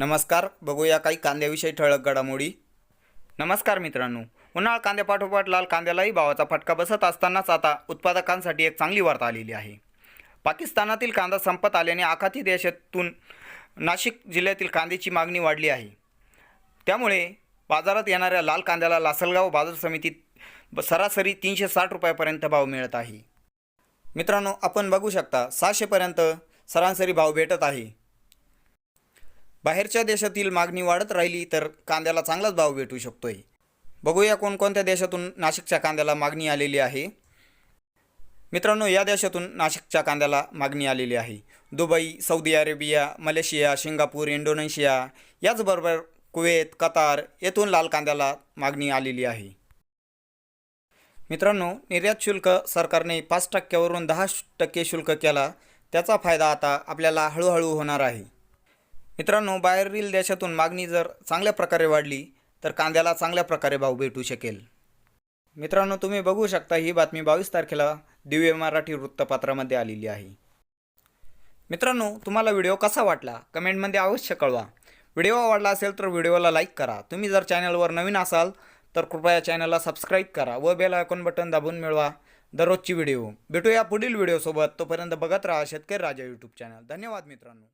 नमस्कार बघूया काही कांद्याविषयी ठळक घडामोडी. नमस्कार मित्रांनो उन्हाळ कांद्यापाठोपाठ लाल कांद्यालाही भावाचा फटका बसत असतानाच आता उत्पादकांसाठी एक चांगली वार्ता आलेली आहे. पाकिस्तानातील कांदा संपत आल्याने आखाती देशातून नाशिक जिल्ह्यातील कांद्याची मागणी वाढली आहे. त्यामुळे बाजारात येणाऱ्या लाल कांद्याला लासलगाव बाजार समितीत ब- सरासरी तीनशे साठ रुपयापर्यंत भाव मिळत आहे. मित्रांनो आपण बघू शकता सहाशेपर्यंत सरासरी भाव भेटत आहे. बाहेरच्या देशातील मागणी वाढत राहिली तर कांद्याला चांगलाच भाव भेटू शकतोय. बघूया कोणकोणत्या देशातून नाशिकच्या कांद्याला मागणी आलेली आहे. मित्रांनो या देशातून नाशिकच्या कांद्याला मागणी आलेली आहे. Dubai Saudi Arabia Malaysia Singapore Indonesia याचबरोबर कुवेत कतार येथून लाल कांद्याला मागणी आलेली आहे. मित्रांनो निर्यात शुल्क सरकारने पाच टक्क्यावरून दहा टक्के शुल्क केला. त्याचा फायदा आता आपल्याला हळूहळू होणार आहे. मित्रांनो बाहेरील देशातून मागणी जर चांगल्या प्रकारे वाढली तर कांद्याला चांगल्या प्रकारे भाव भेटू शकेल. मित्रांनो तुम्ही बघू शकता ही बातमी बावीस तारखेला दिव्य मराठी वृत्तपत्रामध्ये आलेली आहे. मित्रांनो तुम्हाला व्हिडिओ कसा वाटला? कमेंटमध्ये अवश्य कळवा. व्हिडिओ आवडला असेल तर व्हिडिओला लाईक करा. तुम्ही जर चॅनलवर नवीन असाल तर कृपया चॅनलला सबस्क्राईब करा व बेल आयकॉन बटन दाबून मिळवा. दररोजची व्हिडिओ. भेटूया पुढील व्हिडिओसोबत. तोपर्यंत बघत राहा शेतकरी राजा यूट्यूब चॅनल धन्यवाद मित्रांनो.